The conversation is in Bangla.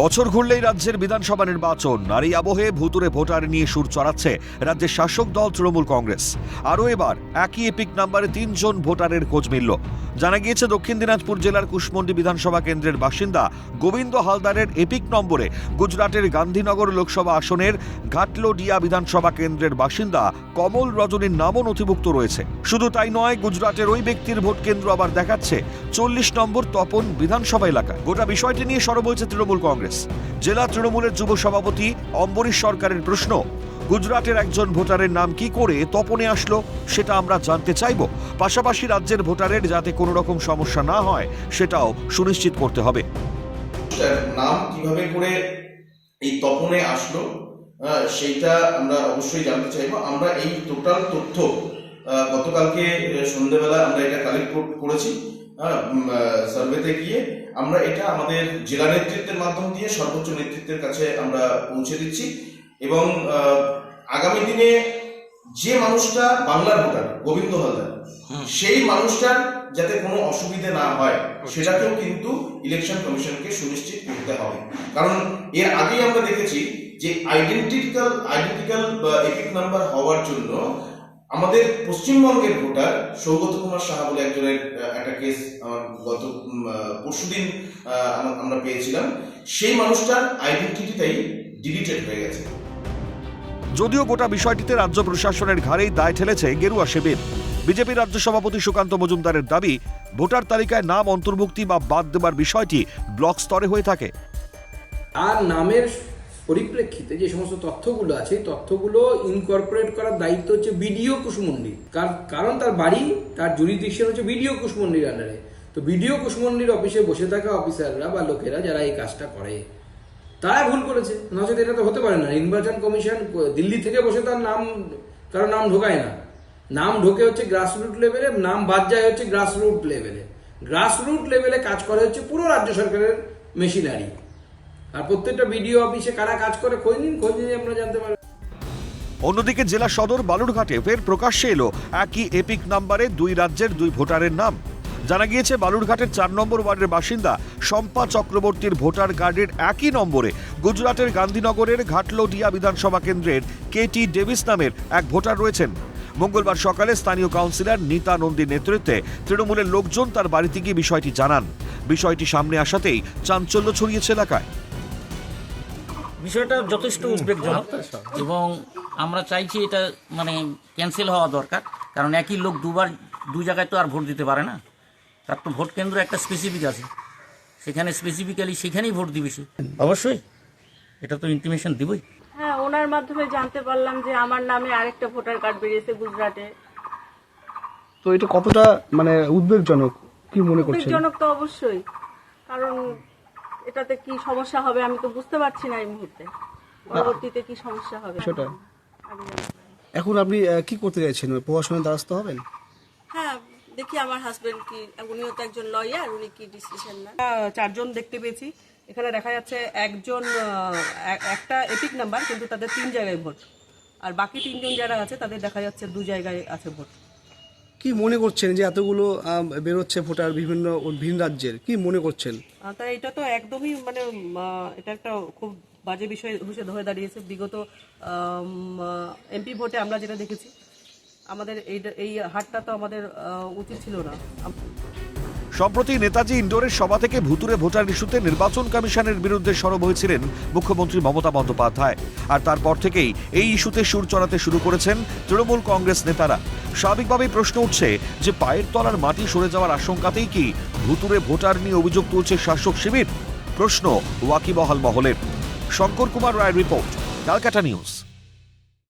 বছর ঘুরলেই রাজ্যের বিধানসভা নির্বাচন। এই আবহে ভুতুরে ভোটার নিয়ে সুর চড়াচ্ছে রাজ্যের শাসক দল তৃণমূল কংগ্রেস। আরও এবার একই এপিক নাম্বারে তিনজন ভোটারের খোঁজ মিলল। জানা গিয়েছে দক্ষিণ দিনাজপুর জেলার কুশমন্ডি বিধানসভা কেন্দ্রের বাসিন্দা গোবিন্দ হালদারের এপিক নম্বরে গুজরাটের গান্ধীনগর লোকসভা আসনের ঘাটলোডিয়া বিধানসভা কেন্দ্রের বাসিন্দা কমল রজনীর নামও নথিভুক্ত রয়েছে। শুধু তাই নয়, গুজরাটের ওই ব্যক্তির ভোট কেন্দ্র আবার দেখাচ্ছে চল্লিশ নম্বর তপন বিধানসভা এলাকা গোটা বিষয়টি নিয়ে সরব হয়েছে তৃণমূল কংগ্রেস। জেলা তৃণমূলের যুব সভাপতি অম্বরীশ সরকারের প্রশ্ন, গুজরাটের একজন ভোটারের নাম কি করে তপনে আসলো সেটা আমরা জানতে চাইব। পাশাপাশি রাজ্যের ভোটারের যাতে কোনো রকম সমস্যা না হয় সেটাও সুনিশ্চিত করতে হবে। নাম কীভাবে করে এই তপনে আসলো সেইটা আমরা অবশ্যই জানতে চাইব। আমরা এই টোটাল তথ্য গতকালকে সন্ধ্যেবেলা আমরা এটা কালেক্ট করেছি। সার্ভেতে গিয়ে আমরা এটা আমাদের জেলা নেতৃত্বের মাধ্যম দিয়ে সর্বোচ্চ নেতৃত্বের কাছে আমরা পৌঁছে দিচ্ছি। এবং আগামী দিনে যে মানুষটা বাংলার ভোটার গোবিন্দ হালদার সেই মানুষটার যাতে কোনো অসুবিধে না হয় সেটাকেও কিন্তু ইলেকশন কমিশনকে সুনিশ্চিত করতে হবে। কারণ এর আগেই আমরা দেখেছি যে আইডেন্টিক্যাল আইডেন্টিক্যাল এপিক নাম্বার হওয়ার জন্য আমাদের পশ্চিমবঙ্গের ভোটার সৌগত কুমার সাহা বলে একজনের একটা কেস গত পরশুদিন আমরা পেয়েছিলাম। সেই মানুষটার আইডেন্টিটিটাই ডিলিটেড হয়ে গেছে। যদিও গোটা বিষয়টিতে রাজ্য প্রশাসনের ঘাড়েই দায় ঠেলেছে গেরুয়া শিবির বিজেপি রাজ্য সভাপতি সুকান্ত মজুমদারের দাবি ভোটার তালিকায় নাম অন্তর্ভুক্তি বা বাদ দেবার বিষয়টি ব্লক স্তরে হয়ে থাকে। আর নামের পরিপ্রেক্ষিতে যে সমস্ত তথ্যগুলো আছে তথ্যগুলো ইনকর্পোরেট করার দায়িত্ব হচ্ছে বিডিও কুশমন্ডি। কার- কারণ তার বাড়ি, তার জুরিডিকশন হচ্ছে বিডিও কুশমন্ডির আন্ডারে তো বিডিও কুশমন্ডির অফিসে বসে থাকা অফিসাররা বা লোকেরা যারা এই কাজটা করে, তারা ভুল করেছে। নচেত এটা তো হতে পারে না। নির্বাচন কমিশন দিল্লি থেকে বসে তার নাম, কারও নাম ঢোকায় না। নাম ঢোকে হচ্ছে গ্রাসরুট লেভেলে নাম বাদ যায় হচ্ছে গ্রাসরুট লেভেলে গ্রাসরুট লেভেলে কাজ করে হচ্ছে পুরো রাজ্য সরকারের মেশিনারি আর প্রত্যেকটা বিডিও অফিসে কারা কাজ করে, খোঁজ নিন, খোঁজ নিয়ে জানতে অন্যদিকে জেলা সদর বালুরঘাটে ফের প্রকাশ্যে এলো একই এপিক নাম্বারে দুই রাজ্যের দুই ভোটারের নাম। জানা গিয়েছে, বালুরঘাটের চার নম্বর ওয়ার্ডের বাসিন্দা শম্পা চক্রবর্তীর ভোটার কার্ডের একই নম্বরে গুজরাটের গান্ধীনগরের ঘাটলোডিয়া বিধানসভা কেন্দ্রের কেটি ডেভিস নামের এক ভোটার রয়েছেন। মঙ্গলবার সকালে স্থানীয় কাউন্সিলর নীতা নন্দীর নেতৃত্বে তৃণমূলের লোকজন তার বাড়িতে গিয়ে বিষয়টি জানান। বিষয়টি সামনে আসাতেই চাঞ্চল্য ছড়িয়েছে এলাকায়। বিষয়টা যথেষ্ট উদ্বেগজনক। এবং আমরা চাইছি এটা মানে ক্যান্সেল হওয়া দরকার কারণ একই লোক দুবার দু জায়গায় তো আর ভোট দিতে পারে না। তার তো ভোট কেন্দ্র একটা স্পেসিফিক আছে। সেখানে স্পেসিফিক্যালি সেখানেই ভোট দিবে সে। অবশ্যই এটা তো ইন্টিমেশন দিবই। হ্যাঁ ওনার মাধ্যমে জানতে পারলাম যে আমার নামে আরেকটা ভোটার কার্ড বেরিয়েছে গুজরাটে। তো এটা কতটা মানে উদ্বেগজনক কি মনে করছেন? উদ্বেগজনক তো অবশ্যই কারণ এটাতে কি সমস্যা হবে আমি তো বুঝতে পারছি না এই মুহূর্তে। পরবর্তীতে কি সমস্যা হবে? সেটা। এখন আপনি কি করতে চাইছেন? প্রশাসনের দ্বারস্থ হবেন? হ্যাঁ দেখি আমার হাজবেন্ড কি উনিও তো একজন লয়ার উনি কি ডিসিশন না চারজন দেখতে পেয়েছি। এখানে দেখা যাচ্ছে একজন এক- একটা এপিক নাম্বার কিন্তু তাদের তিন জায়গায় ভোট। আর বাকি তিনজন যারা আছে তাদের দেখা যাচ্ছে দু জায়গায় আছে ভোট। কি মনে করছেন যে এতগুলো বেরোচ্ছে ভোটার বিভিন্ন ভিন রাজ্যের? কি মনে করছেন? তা এটা তো একদমই মানে এটা একটা খুব বাজে বিষয় হিসেবে হয়ে দাঁড়িয়েছে। বিগত এমপি ভোটে আমরা যেটা দেখেছি, আমাদের এই এই হারটা তো আমাদের উচিত ছিল না। সম্প্রতি নেতাজি ইন্ডোরের সভা থেকে ভুতুরে ভোটার ইস্যুতে নির্বাচন কমিশনের বিরুদ্ধে সরব হয়েছিলেন মুখ্যমন্ত্রী মমতা বন্দ্যোপাধ্যায়। আর তারপর থেকেই এই ইস্যুতে সুর চড়াতে শুরু করেছেন তৃণমূল কংগ্রেস নেতারা। স্বাভাবিকভাবেই প্রশ্ন উঠছে যে পায়ের তলার মাটি সরে যাওয়ার আশঙ্কাতেই কি ভুতুরে ভোটার নিয়ে অভিযোগ তুলছে শাসক শিবির? প্রশ্ন ওয়াকিবহাল মহলের। শঙ্কর কুমার রায়ের রিপোর্ট ক্যালকাটা নিউজ।